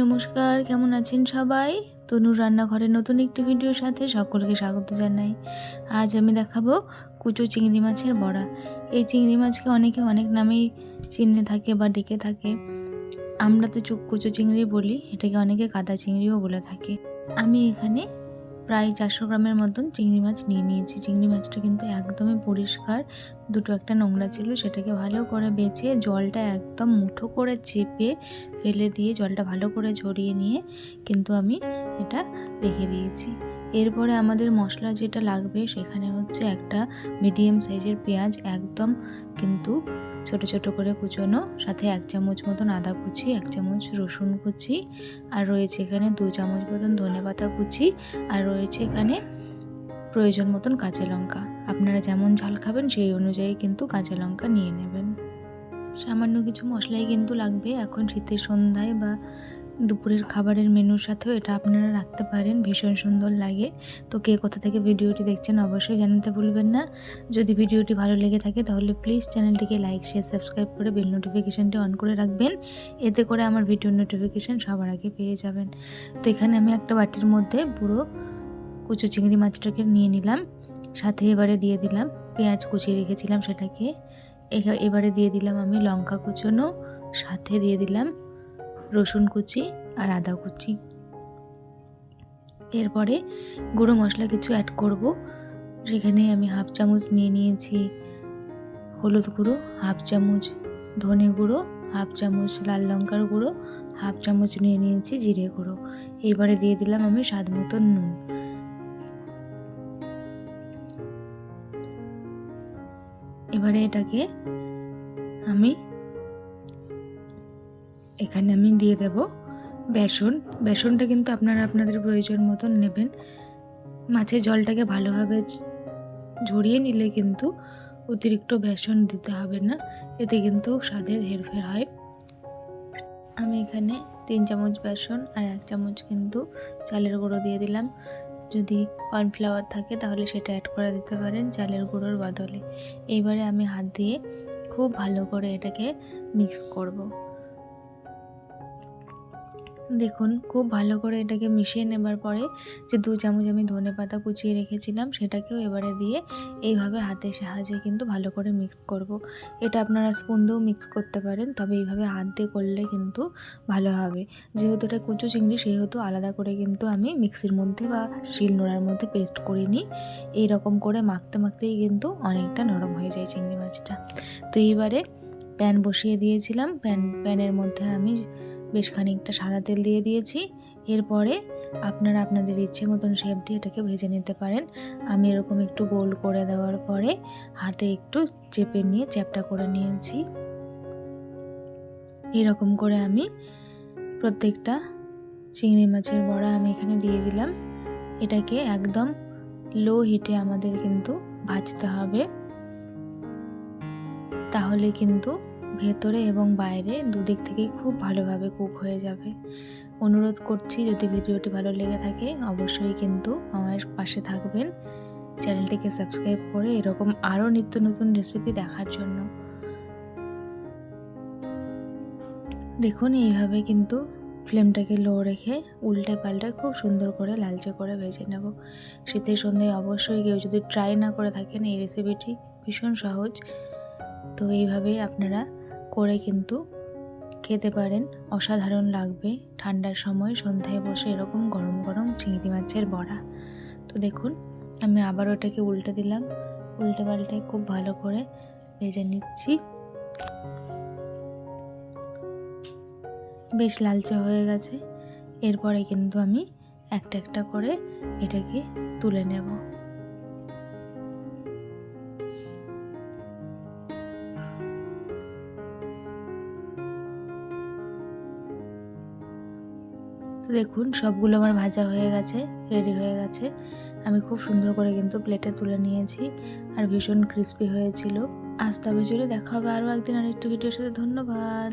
নমস্কার, কেমন আছেন সবাই? তনুর রান্নাঘরে নতুন একটি ভিডিওর সাথে সকলকে স্বাগত জানাই। আজ আমি দেখাবো কুচো চিংড়ি মাছের বড়া। এই চিংড়ি মাছকে অনেকে অনেক নামেই চিহ্নে থাকে বা ডেকে থাকে। আমরা তো চুক কুচো চিংড়ি বলি, এটাকে অনেকে কাদা চিংড়িও বলে থাকে। আমি এখানে প্রায় চারশো গ্রামের মতন চিংড়ি মাছ নিয়ে নিয়েছি। চিংড়ি মাছটা কিন্তু একদমই পরিষ্কার। দুটো একটা নোংরা ছিল, সেটাকে ভালো করে বেছে জলটা একদম মুঠো করে চেপে ফেলে দিয়ে জলটা ভালো করে ঝরিয়ে নিয়ে কিন্তু আমি এটা রেখে দিয়েছি। এরপরে আমাদের মশলা যেটা লাগবে সেখানে হচ্ছে একটা মিডিয়াম সাইজের পেঁয়াজ একদম কিন্তু ছোট ছোট করে কুচোনো, সাথে এক চামচ মতন আদা কুচি, এক চামচ রসুন কুচি, আর রয়েছে এখানে দু চামচ মতন ধনে পাতা কুচি, আর রয়েছে এখানে প্রয়োজন মতন কাঁচা লঙ্কা। আপনারা যেমন ঝাল খাবেন সেই অনুযায়ী কিন্তু কাঁচা লঙ্কা নিয়ে নেবেন। সামান্য কিছু মশলাই কিন্তু লাগবে। এখন শীতের সন্ধ্যায় বা দুপুরের খাবারের মেনুর সাথেও এটা আপনারা রাখতে পারেন, ভীষণ সুন্দর লাগে। তো কে কোথা থেকে ভিডিওটি দেখছেন অবশ্যই জানাতে ভুলবেন না। যদি ভিডিওটি ভালো লেগে থাকে তাহলে প্লিজ চ্যানেলটিকে লাইক শেয়ার সাবস্ক্রাইব করে বেল নোটিফিকেশানটি অন করে রাখবেন। এতে করে আমার ভিডিওর নোটিফিকেশান সবার আগে পেয়ে যাবেন। তো এখানে আমি একটা বাটির মধ্যে পুরো কুচো চিংড়ি মাছটাকে নিয়ে নিলাম। সাথে এবারে দিয়ে দিলাম পেঁয়াজ কুচিয়ে রেখেছিলাম সেটাকে। এবারে দিয়ে দিলাম আমি লঙ্কা কুচোনো। সাথে দিয়ে দিলাম রসুন কুচি আর আদা কুচি। এরপরে গুঁড়ো মশলা কিছু অ্যাড করব। সেখানে আমি হাফ চামচ নিয়ে নিয়েছি হলুদ গুঁড়ো হাফ চামচ ধনে গুঁড়ো হাফ চামচ লাল লঙ্কার গুঁড়ো হাফ চামচ নিয়ে নিয়েছি জিরে গুঁড়ো। এবারে দিয়ে দিলাম আমি স্বাদ মতন নুন। এবারে এটাকে আমি এখানে আমি দিয়ে দেব বেসন। বেসনটা কিন্তু আপনারা আপনাদের প্রয়োজন মতন নেবেন। মাছের জলটাকে ভালোভাবে ঝরিয়ে নিলে কিন্তু অতিরিক্ত বেসন দিতে হবে না। এতে কিন্তু স্বাদের হেরফের হয়। আমি এখানে তিন চামচ বেসন আর এক চামচ কিন্তু চালের গুঁড়ো দিয়ে দিলাম। যদি কর্নফ্লাওয়ার থাকে তাহলে সেটা অ্যাড করে দিতে পারেন চালের গুঁড়োর বদলে। এইবারে আমি হাত দিয়ে খুব ভালো করে এটাকে মিক্স করব। দেখুন, খুব ভালো করে এটাকে মিশিয়ে নেবার পরে যে দু চামচ আমি ধনে পাতা কুচিয়ে রেখেছিলাম, সেটাকেও এবারে দিয়ে এইভাবে হাতের সাহায্যে কিন্তু ভালো করে মিক্স করব। এটা আপনারা স্পুন দিয়েও মিক্স করতে পারেন, তবে এইভাবে হাত দিয়ে করলে কিন্তু ভালো হবে। যেহেতু এটা কুচু চিংড়ি, সেহেতু আলাদা করে কিন্তু আমি মিক্সির মধ্যে বা শিল নোড়ার মধ্যে পেস্ট করিনি। এইরকম করে মাখতে মাখতেই কিন্তু অনেকটা নরম হয়ে যায় চিংড়ি মাছটা। তো এইবারে প্যান বসিয়ে দিয়েছিলাম প্যান প্যানের মধ্যে আমি বেশ খানিকটা সাদা তেল দিয়ে দিয়েছি। এরপরে আপনারা আপনাদের ইচ্ছে মতন শেপ দিয়ে এটাকে ভেজে নিতে পারেন। আমি এরকম একটু গোল করে দেওয়ার পরে হাতে একটু চেপে নিয়ে চ্যাপটা করে নিয়েছি। এরকম করে আমি প্রত্যেকটা চিংড়ি মাছের বড়া আমি এখানে দিয়ে দিলাম। এটাকে একদম লো হিটে আমাদের কিন্তু ভাজতে হবে। তাহলে কিন্তু ভেতরে এবং বাইরে দুদিক থেকেই খুব ভালোভাবে কুক হয়ে যাবে। অনুরোধ করছি, যদি ভিডিওটি ভালো লেগে থাকে, অবশ্যই কিন্তু আমার পাশে থাকবেন। চ্যানেলটিকে সাবস্ক্রাইব করে এরকম আরও নিত্য নতুন রেসিপি দেখার জন্য। দেখুন, এইভাবে কিন্তু ফ্লেমটাকে লো রেখে উল্টে পাল্টে খুব সুন্দর করে লালচে করে ভেজে নেব। শীতের সন্ধ্যায় অবশ্যই কেউ যদি ট্রাই না করে থাকেন এই রেসিপিটি ভীষণ সহজ। তো এইভাবেই আপনারা করে কিন্তু খেতে পারেন। অসাধারণ লাগবে। ঠান্ডার সময় সন্ধ্যায় বসে এরকম গরম গরম চিংড়ি মাছের বড়া। তো দেখুন, আমি আবার ওটাকে উল্টে দিলাম। উল্টে পাল্টে খুব ভালো করে ভেজে নিচ্ছি। বেশ লালচে হয়ে গেছে। এরপরে কিন্তু আমি একটা একটা করে এটাকে তুলে নেব। দেখুন, সবগুলো আমার ভাজা হয়ে গেছে রেডি হয়ে গেছে। আমি খুব সুন্দর করে কিন্তু প্লেটে তুলে নিয়েছি আর ভীষণ ক্রিস্পি হয়েছিল। আজ তবে চলে দেখা হবে আরও একদিন আরেকটি ভিডিওর সাথে। ধন্যবাদ।